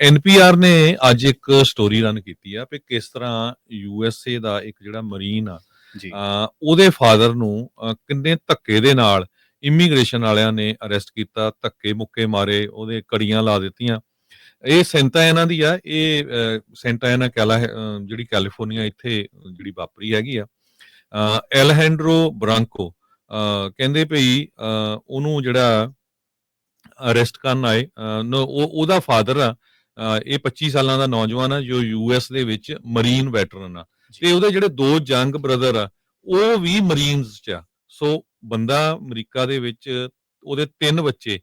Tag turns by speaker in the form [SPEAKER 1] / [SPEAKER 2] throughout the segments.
[SPEAKER 1] NPR ਨੇ ਅੱਜ ਇੱਕ ਸਟੋਰੀ ਰਨ ਕੀਤੀ ਆ ਕਿ ਕਿਸ ਤਰ੍ਹਾਂ ਯੂਐਸਏ ਦਾ ਇੱਕ ਜਿਹੜਾ ਮਰੀਨ ਆ ਉਹਦੇ ਫਾਦਰ ਨੂੰ ਕਿੰਨੇ ਧੱਕੇ ਦੇ ਨਾਲ ਇਮੀਗ੍ਰੇਸ਼ਨ ਵਾਲਿਆਂ ਨੇ ਅਰੈਸਟ ਕੀਤਾ ਧੱਕੇ ਮੁੱਕੇ ਮਾਰੇ ਉਹਦੇ ਕੜੀਆਂ ਲਾ ਦਿੱਤੀਆਂ। ਇਹ ਸੈਂਟਾ ਐਨਾ ਦੀ ਆ ਇਹ ਸੈਂਟਾ ਐਨਾ ਕੈਲਾ ਜਿਹੜੀ ਕੈਲੀਫੋਰਨੀਆ ਇੱਥੇ ਜਿਹੜੀ ਵਾਪਰੀ ਹੈਗੀ ਆ। ਐਲਹੈਂਡਰੋ ਬ੍ਰਾਂਕੋ ਕਹਿੰਦੇ ਭਈ ਉਹਨੂੰ ਜਿਹੜਾ ਅਰੈਸਟ ਕਰਨ ਆਏ ਉਹ ਉਹਦਾ ਫਾਦਰ ਆ ਇਹ 25 ਸਾਲਾਂ ਦਾ ਨੌਜਵਾਨ ਆ ਜੋ ਯੂਐਸ ਦੇ ਵਿੱਚ ਮਰੀਨ ਵੈਟਰਨ ਆ। ਤੇ ਉਹਦੇ ਜਿਹੜੇ ਦੋ ਜੰਗ ਬ੍ਰਦਰ ਆ ਉਹ ਵੀ ਮਰੀਨਸ ਚ ਆ। ਸੋ ਬੰਦਾ ਅਮਰੀਕਾ ਦੇ ਵਿੱਚ ਉਹਦੇ ਤਿੰਨ ਬੱਚੇ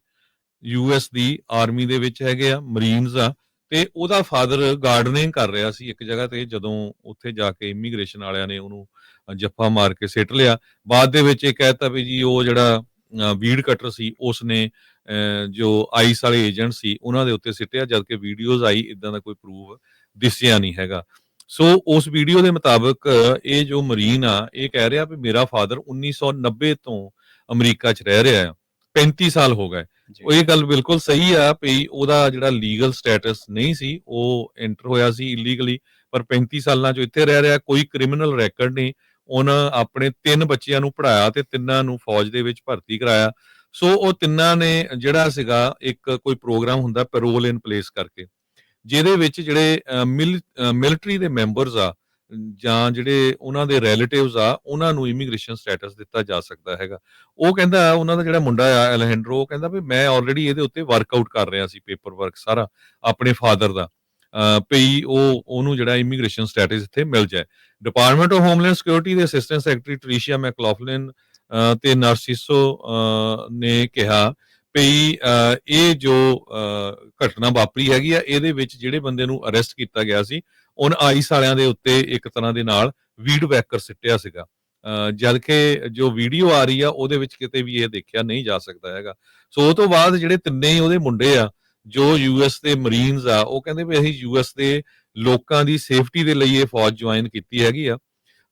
[SPEAKER 1] ਯੂਐਸ ਦੀ ਆਰਮੀ ਦੇ ਵਿੱਚ ਹੈਗੇ ਆ ਮਰੀਨਸ ਆ। ਤੇ ਉਹਦਾ ਫਾਦਰ ਗਾਰਡਨਿੰਗ ਕਰ ਰਿਹਾ ਸੀ ਇੱਕ ਜਗ੍ਹਾ ਤੇ ਜਦੋਂ ਉੱਥੇ ਜਾ ਕੇ ਇਮੀਗ੍ਰੇਸ਼ਨ ਵਾਲਿਆਂ ਨੇ ਉਹਨੂੰ ਜੱਫਾ ਮਾਰ ਕੇ ਸਿੱਟ ਲਿਆ। ਬਾਅਦ ਦੇ ਵਿੱਚ ਇਹ ਕਹਿਤਾ ਵੀ ਜੀ ਉਹ ਜਿਹੜਾ ਵੀਡ ਕਟਰ ਸੀ ਉਸ ਨੇ ਜੋ ਆਈਸ ਵਾਲੇ ਏਜੰਟ ਸੀ ਉਹਨਾਂ ਦੇ ਉੱਤੇ ਸਿੱਟਿਆ ਜਦ ਕਿ ਵੀਡੀਓਜ਼ ਆਈ ਇਦਾਂ ਦਾ ਕੋਈ ਪ੍ਰੂਫ ਦਿਸਿਆ ਨਹੀਂ ਹੈਗਾ। ਸੋ ਉਸ ਵੀਡੀਓ ਦੇ ਮੁਤਾਬਕ ਇਹ ਜੋ ਮਰੀਨ ਆ ਇਹ ਕਹਿ ਰਿਹਾ ਵੀ ਮੇਰਾ ਫਾਦਰ 1990 ਤੋਂ ਅਮਰੀਕਾ 'ਚ ਰਹਿ ਰਿਹਾ ਆ। 35 ਸਾਲ ਹੋ ਗਏ। ਉਹ ਇਹ ਗੱਲ ਬਿਲਕੁਲ ਸਹੀ ਆ ਵੀ ਉਹਦਾ ਜਿਹੜਾ ਲੀਗਲ ਸਟੇਟਸ ਨਹੀਂ ਸੀ ਉਹ ਐਂਟਰ ਹੋਇਆ ਸੀ ਇਲੀਗਲੀ ਪਰ 35 ਸਾਲਾਂ 'ਚ ਇੱਥੇ ਰਹਿ ਰਿਹਾ ਕੋਈ ਕ੍ਰਿਮੀਨਲ ਰੈਕੋਰਡ ਨਹੀਂ। ਉਹਨਾਂ ਆਪਣੇ ਤਿੰਨ ਬੱਚਿਆਂ ਨੂੰ ਪੜਾਇਆ ਤੇ ਤਿੰਨਾਂ ਨੂੰ ਫੌਜ ਦੇ ਵਿੱਚ ਭਰਤੀ ਕਰਾਇਆ। ਸੋ ਉਹ ਤਿੰਨਾਂ ਨੇ ਜਿਹੜਾ ਸੀਗਾ ਇੱਕ ਕੋਈ ਪ੍ਰੋਗਰਾਮ ਹੁੰਦਾ ਪੈਰੋਲ ਇਨ ਪਲੇਸ ਕਰਕੇ, ਜਿਹਦੇ ਵਿੱਚ ਜਿਹੜੇ ਮਿਲਟਰੀ ਦੇ ਮੈਂਬਰਸ ਆ, ਜਾਂ ਜਿਹੜੇ ਉਹਨਾਂ ਦੇ ਰਿਲੇਟਿਵਸ ਆ, ਉਹਨਾਂ ਨੂੰ ਇਮੀਗ੍ਰੇਸ਼ਨ ਸਟੇਟਸ ਦਿੱਤਾ ਜਾ ਸਕਦਾ ਹੈਗਾ। ਉਹ ਕਹਿੰਦਾ, ਉਹਨਾਂ ਦਾ ਜਿਹੜਾ ਮੁੰਡਾ ਆ ਐਲਹੈਂਡਰੋ ਉਹ ਕਹਿੰਦਾ ਵੀ ਮੈਂ ਆਲਰੇਡੀ ਇਹਦੇ ਉੱਤੇ ਵਰਕਆਊਟ ਕਰ ਰਿਹਾ ਸੀ ਪੇਪਰ ਵਰਕ ਸਾਰਾ, ਆਪਣੇ ਫਾਦਰ ਦਾ। ਪਈ ਉਹ, ਉਹਨੂੰ ਜਿਹੜਾ ਇਮੀਗ੍ਰੇਸ਼ਨ ਸਟੇਟਸ ਇੱਥੇ ਮਿਲ ਜਾਏ। ਡਿਪਾਰਟਮੈਂਟ ਆਫ ਹੋਮਲੈਂਡ ਸਿਕਿਉਰਿਟੀ ਦੇ assistant secretary Tricia McLaughlin uh, ਤੇ ਨਾਰਸਿਸੋ ਨੇ ਕਿਹਾ ਭਈ ਇਹ ਜੋ ਘਟਨਾ ਵਾਪਰੀ ਹੈਗੀ ਆ, ਇਹਦੇ ਵਿੱਚ ਜਿਹੜੇ ਬੰਦੇ ਨੂੰ ਅਰੈਸਟ ਕੀਤਾ ਗਿਆ ਸੀ, ਉਹਨ ਆਈਸ ਵਾਲਿਆਂ ਦੇ ਉੱਤੇ ਇੱਕ ਤਰ੍ਹਾਂ ਦੇ ਨਾਲ ਵੀਡ ਵੈਕਰ ਸਿੱਟਿਆ ਸੀਗਾ। ਅਹ ਜਦ ਕਿ ਜੋ ਵੀਡੀਓ ਆ ਰਹੀ ਆ, ਉਹਦੇ ਵਿੱਚ ਕਿਤੇ ਵੀ ਇਹ ਦੇਖਿਆ ਨਹੀਂ ਜਾ ਸਕਦਾ ਹੈਗਾ। ਸੋ ਉਹ ਤੋਂ ਬਾਅਦ ਜਿਹੜੇ ਤਿੰਨੇ ਹੀ ਉਹਦੇ ਮੁੰਡੇ ਆ ਜੋ ਯੂਐਸ ਦੇ ਮਰੀਨਸ ਆ, ਉਹ ਕਹਿੰਦੇ ਵੀ ਅਸੀਂ ਯੂਐਸ ਦੇ ਲੋਕਾਂ ਦੀ ਸੇਫਟੀ ਦੇ ਲਈ ਇਹ ਫੌਜ ਜੁਆਇਨ ਕੀਤੀ ਹੈਗੀ ਆ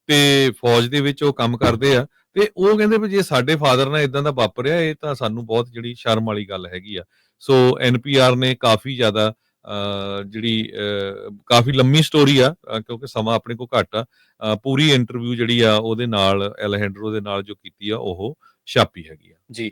[SPEAKER 1] ਤੇ ਫੌਜ ਦੇ ਵਿੱਚ ਉਹ ਕੰਮ ਕਰਦੇ ਆ ਤੇ ਉਹ ਕਹਿੰਦੇ ਵੀ ਜੇ ਸਾਡੇ ਫਾਦਰ ਨਾਲ ਇਦਾਂ ਦਾ ਵਾਪਰਿਆ, ਇਹ ਤਾਂ ਸਾਨੂੰ ਬਹੁਤ ਜਿਹੜੀ ਸ਼ਰਮ ਵਾਲੀ ਗੱਲ ਹੈਗੀ ਆ। ਸੋ ਐਨਪੀਆਰ ਨੇ ਕਾਫੀ ਜ਼ਿਆਦਾ ਜਿਹੜੀ ਕਾਫੀ ਲੰਮੀ ਸਟੋਰੀ ਆ ਕਿਉਂਕਿ ਸਮਾਂ ਆਪਣੇ ਕੋਲ ਘੱਟ ਆ ਪੂਰੀ ਇੰਟਰਵਿਊ ਜਿਹੜੀ ਆ, ਉਹਦੇ ਨਾਲ ਐਲਹੈਂਡਰੋ ਦੇ ਨਾਲ ਜੋ ਕੀਤੀ ਆ, ਉਹ ਛਾਪੀ ਹੈਗੀ ਆ।
[SPEAKER 2] ਜੀ